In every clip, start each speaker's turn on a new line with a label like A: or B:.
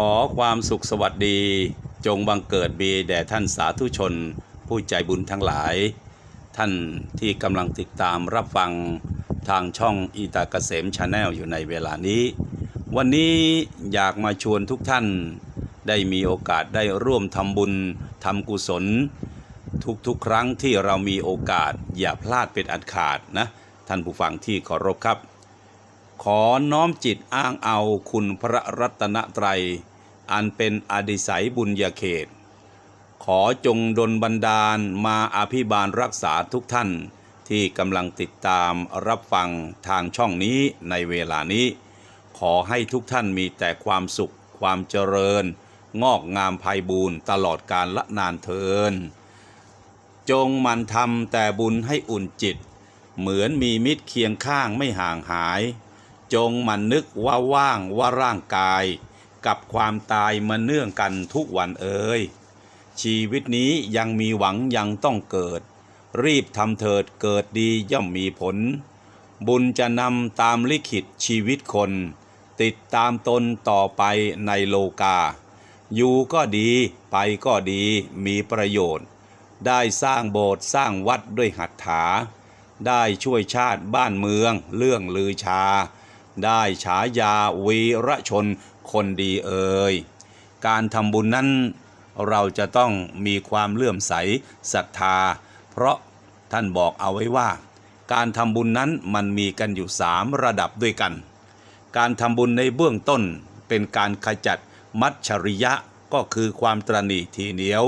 A: ขอความสุขสวัสดี จงบังเกิดมีแด่ท่านสาธุชน ผู้ใจบุญทั้งหลาย ท่านที่กำลังติดตามรับฟังทางช่องอีตาเกษมชาแนลอยู่ในเวลานี้ วันนี้อยากมาชวนทุกท่าน ได้มีโอกาสได้ร่วมทำบุญทำกุศล ทุกๆครั้งที่เรามีโอกาสอย่าพลาดเป็นอันขาดนะ ท่านผู้ฟังที่เคารพครับ ขอน้อมจิตอ้างเอาคุณพระรัตนตรัย อันเป็นอดิไสยบุญญาเขต ขอจงดลบันดาลมาอภิบาลรักษาทุกท่านที่กำลังติดตามรับฟังทางช่องนี้ในเวลานี้ ขอให้ทุกท่านมีแต่ความสุข ความเจริญ งอกงามไพบูรณ์ตลอดกาลละนานเทิน จงมันทำแต่บุญให้อุ่นจิต เหมือนมีมิตรเคียงข้างไม่ห่างหาย จงมันนึกว่าว่างว่าร่างกาย กับความตายมาเนื่องกันทุกวันเอ่ยชีวิตนี้ยังมีหวังยังต้องเกิด รีบทำเถิดเกิดดีย่อมมีผล บุญจะนำตามลิขิตชีวิตคน ติดตามตนต่อไปในโลกา อยู่ก็ดีไปก็ดีมีประโยชน์ ได้สร้างโบสถ์สร้างวัดด้วยหัตถาได้ช่วยชาติบ้านเมืองเรื่องลือชา ได้ฉายาวีรชนคนดีเอ่ยการทำบุญนั้นเราจะต้องมีความเลื่อมใสศรัทธา เพราะท่านบอกเอาไว้ว่า การทำบุญนั้นมันมีกันอยู่สามระดับด้วยกัน การทำบุญในเบื้องต้นเป็นการขจัดมัจฉริยะก็คือความตรณีทีเหนียว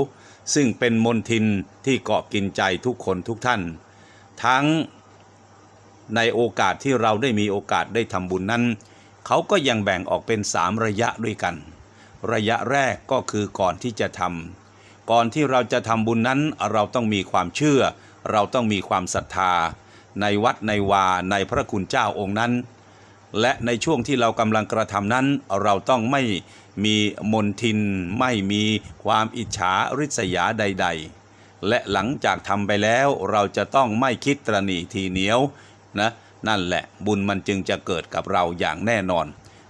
A: ซึ่งเป็นมนทินที่เกาะกินใจทุกคนทุกท่าน ทั้ง ในโอกาสที่เราได้มีโอกาสได้ทำบุญนั้น เขาก็ยังแบ่งออกเป็นสามระยะด้วยกัน ระยะแรกก็คือก่อนที่จะทำก่อนที่เราจะทำบุญนั้นเราต้องมีความเชื่อ เราต้องมีความศรัทธา ในวัดในวาในพระคุณเจ้าองค์นั้น และในช่วงที่เรากำลังกระทำนั้น เราต้องไม่มีมนทิน ไม่มีความอิจฉาริษยาใด ๆและหลังจากทำไปแล้วเราจะต้องไม่คิดตรณีทีเหนียว นะนั่นแหละบุญมันจึงจะเกิดกับเราอย่างแน่นอน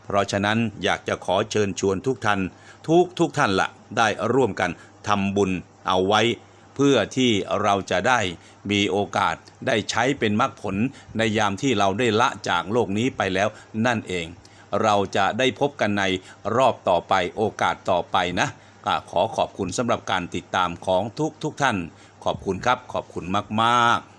A: เพราะฉะนั้นอยากจะขอเชิญชวนทุกท่านทุกทุกท่านละได้ร่วมกันทำบุญเอาไว้ เพื่อที่เราจะได้มีโอกาสได้ใช้เป็นมรรคผลในยามที่เราได้ละจากโลกนี้ไปแล้วนั่นเอง เราจะได้พบกันในรอบต่อไปโอกาสต่อไปนะขอขอบคุณสำหรับการติดตามของทุกทุกท่าน ขอบคุณครับขอบคุณมาก ๆ